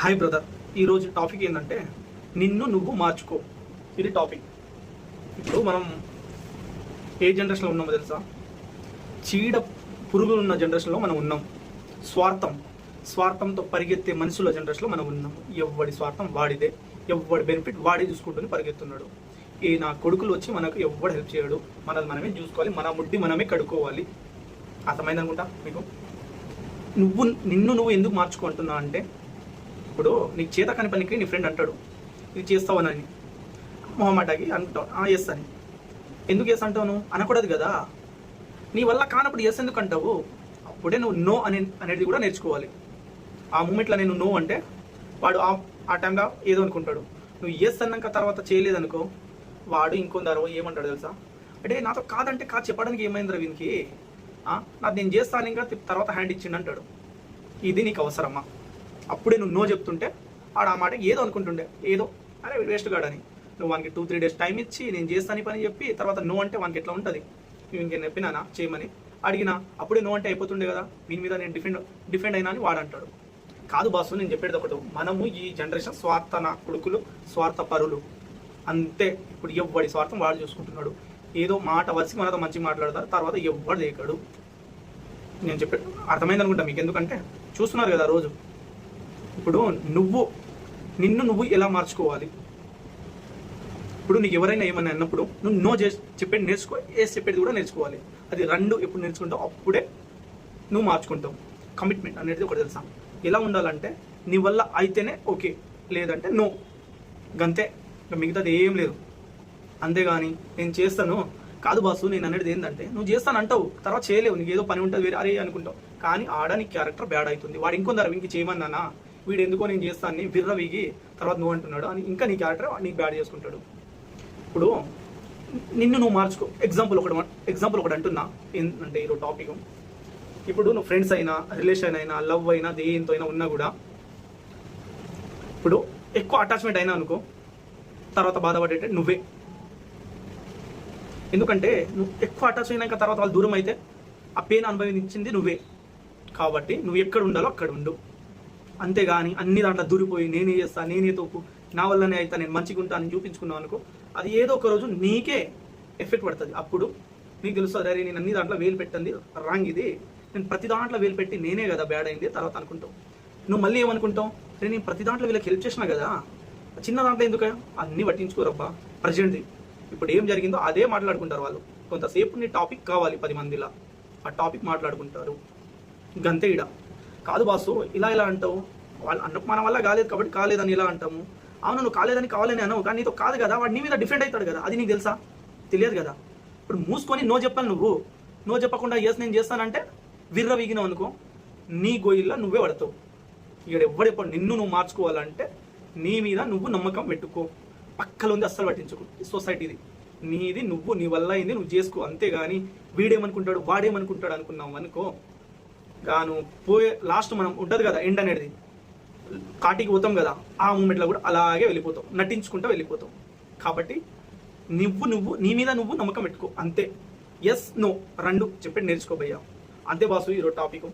Hi brother ఈరోజు topic ఏంటంటే నిన్ను నువ్వు మార్చుకో. ఇది టాపిక్ ఇప్పుడు మనం ఏ జనరేషన్లో ఉన్నామో తెలుసా? చీడ పురుగులు ఉన్న జనరేషన్లో మనం ఉన్నాం. స్వార్థం. స్వార్థంతో పరిగెత్తే మనుషుల జనరేషన్లో మనం ఉన్నాం. ఎవడి స్వార్థం వాడిదే. ఎవడి బెనిఫిట్ వాడే చూసుకుంటూనే పరిగెత్తున్నాడు. ఈ నా కొడుకులు వచ్చి మనకు ఎవడు హెల్ప్ చేయడు? మనది మనమే చూసుకోవాలి. మన ముడ్డి మనమే కడుక్కోవాలి. అర్థమైంది అనుకుంటా మీకు? నువ్వు నిన్ను నువ్వు ఎందుకు మార్చుకుంటున్నా అంటే ఇప్పుడు నీకు చేత కాని పనికి నీ ఫ్రెండ్ అంటాడు. ఇది చేస్తావనని మొహమాటకి అంటావు ఆ ఎస్ అని ఎందుకు ఎస్ అంటావు నువ్వు? అనకూడదు కదా. నీ వల్ల కానప్పుడు ఎస్ ఎందుకు అంటావు? అప్పుడే నువ్వు నో అనే అనేది కూడా నేర్చుకోవాలి. ఆ మూమెంట్లో నేను నో అంటే వాడు ఆ ఆ టైంలో ఏదో అనుకుంటాడు. నువ్వు ఎస్ అన్నాక తర్వాత చేయలేదనుకో వాడు ఇంకొందరో ఏమంటాడు తెలుసా? అంటే నాతో కాదంటే కాదు చెప్పడానికి ఏమైందిరా వీనికి? నాకు నాది నేను చేస్తాను ఇంకా తర్వాత హ్యాండ్ ఇచ్చిండు అంటాడు. ఇది నీకు అవసరమా? అప్పుడే నువ్వు నో చెప్తుంటే ఆడ ఆ మాట ఏదో అనుకుంటుండే. ఏదో అరే వేస్ట్ గాడని. నువ్వు వానికి టూ త్రీ డేస్ టైం ఇచ్చి నేను చేస్తాను పని చెప్పి తర్వాత నో అంటే వానికి ఎట్లా ఉంటుంది? నువ్వు ఇంకేం చెప్పినానా? చేయమని. అడిగినా అప్పుడే నో అంటే అయిపోతుండే కదా. దీని మీద నేను డిఫెండ్ డిఫెండ్ అయినా అని వాడు అంటాడు. కాదు బాసు నేను చెప్పేది ఒకటి. మనము ఈ జనరేషన్ స్వార్థ నా కొడుకులు స్వార్థ పరులు అంతే. ఇప్పుడు ఎవ్వడి స్వార్థం వాడు చూసుకుంటున్నాడు. ఏదో మాట వచ్చి మనతో మంచి మాట్లాడతారు తర్వాత ఎవ్వడు దేకాడు నేను చెప్పే అర్థమైంది అనుకుంటా మీకు ఎందుకంటే చూస్తున్నారు కదా రోజు. ఇప్పుడు నువ్వు నిన్ను నువ్వు ఎలా మార్చుకోవాలి? ఇప్పుడు నీకు ఎవరైనా ఏమన్నా అన్నప్పుడు నువ్వు నో చేసి చెప్పేది నేర్చుకో ఏ చెప్పేది కూడా నేర్చుకోవాలి. అది రెండు ఎప్పుడు నేర్చుకుంటావు? అప్పుడే నువ్వు మార్చుకుంటావు. కమిట్మెంట్ అనేది ఒకటి తెలుసా? ఎలా ఉండాలంటే నీ వల్ల అయితేనే ఓకే లేదంటే నో. గంతే. మిగతాది ఏం లేదు. అంతేగాని నేను చేస్తాను. కాదు బాసు నేను అనేది ఏంటంటే నువ్వు చేస్తాను అంటావు తర్వాత చేయలేవు. నీకు ఏదో పని ఉంటుంది వేరే అరే అనుకుంటావు. కానీ ఆడ నీ క్యారెక్టర్ బ్యాడ్ అవుతుంది. వాడు ఇంకొందరు ఇంక చేయమన్నానా? వీడు ఎందుకో నేను చేస్తాను అని వీగి తర్వాత నువ్వు అంటున్నాడు. అని ఇంకా నీ క్యారెక్టర్ నీకు బ్యాడ్ చేసుకుంటాడు. ఇప్పుడు నిన్ను నువ్వు మార్చుకో. ఎగ్జాంపుల్ ఒకటి ఎగ్జాంపుల్ ఒకటి అంటున్నా. ఏంటంటే ఈరోజు టాపిక్ ఇప్పుడు నువ్వు ఫ్రెండ్స్ అయినా రిలేషన్ అయినా లవ్ అయినా దేంతో అయినా ఉన్నా కూడా ఇప్పుడు ఎక్కువ అటాచ్మెంట్ అయినా అనుకో తర్వాత బాధపడేట నువ్వే. ఎందుకంటే నువ్వు ఎక్కువ అటాచ్ అయినాక తర్వాత వాళ్ళు దూరం అయితే ఆ పెయిన్ అనుభవించింది నువ్వే. కాబట్టి నువ్వు ఎక్కడ ఉండాలో అక్కడ ఉండు. అంతేగాని అన్ని దాంట్లో దూరిపోయి నేనే చేస్తాను నేనే తోపు నా వల్లనే అయితే నేను మంచిగా ఉంటానని చూపించుకున్నావు అనుకో అది ఏదో ఒక రోజు నీకే ఎఫెక్ట్ పడుతుంది. అప్పుడు నీకు తెలుస్తుంది అరే నేను అన్ని దాంట్లో వేలు పెట్టండి రాంగ్ ఇది. నేను ప్రతి దాంట్లో వేలు పెట్టి నేనే కదా బ్యాడ్ అయింది తర్వాత అనుకుంటావు. నువ్వు మళ్ళీ ఏమనుకుంటావు? అరే నేను ప్రతి దాంట్లో వీళ్ళకి హెల్ప్ చేసినా కదా చిన్న దాంట్లో ఎందుకు? అన్ని పట్టించుకోరబ్బా ప్రజెంట్ది. ఇప్పుడు ఏం జరిగిందో అదే మాట్లాడుకుంటారు వాళ్ళు. కొంతసేపు నీ టాపిక్ కావాలి పది మందిలా. ఆ టాపిక్ మాట్లాడుకుంటారు. గంతే ఇడ. కాదు బాసు ఇలా ఇలా అంటావు. వాళ్ళు అన్న మన వల్ల కాలేదు కాబట్టి కాలేదని ఇలా అంటాము. అవును నువ్వు కాలేదని కావాలని అనవు కానీ నీతో కాదు కదా వాడు నీ మీద డిఫెండ్ అవుతాడు కదా అది నీకు తెలుసా? తెలియదు కదా. ఇప్పుడు మూసుకొని నో చెప్పాలి నువ్వు. నో చెప్పకుండా ఎస్ నేను చేస్తానంటే విర్ర వీగినావు అనుకో నీ గోయిల్లో నువ్వే పడతావు. ఇక్కడ ఎవడెప్పుడు నిన్ను నువ్వు మార్చుకోవాలంటే నీ మీద నువ్వు నమ్మకం పెట్టుకో. పక్కలుంది అస్సలు పట్టించుకో. ఈ సొసైటీది నీది నువ్వు నీ వల్ల అయింది నువ్వు చేసుకో. అంతేగాని వీడేమనుకుంటాడు వాడేమనుకుంటాడు అనుకున్నావు అనుకో గాను పోయే లాస్ట్ మనం ఉంటుంది కదా ఎండ్ అనేది. కాటికి పోతాం కదా ఆ మూమెంట్లో కూడా అలాగే వెళ్ళిపోతాం. నటించుకుంటూ వెళ్ళిపోతాం. కాబట్టి నువ్వు నువ్వు నీ మీద నువ్వు నమ్మకం పెట్టుకో. అంతే. ఎస్ నో రెండు చెప్పి నేర్చుకోబోయా అంతే బాసు ఈరోజు టాపిక్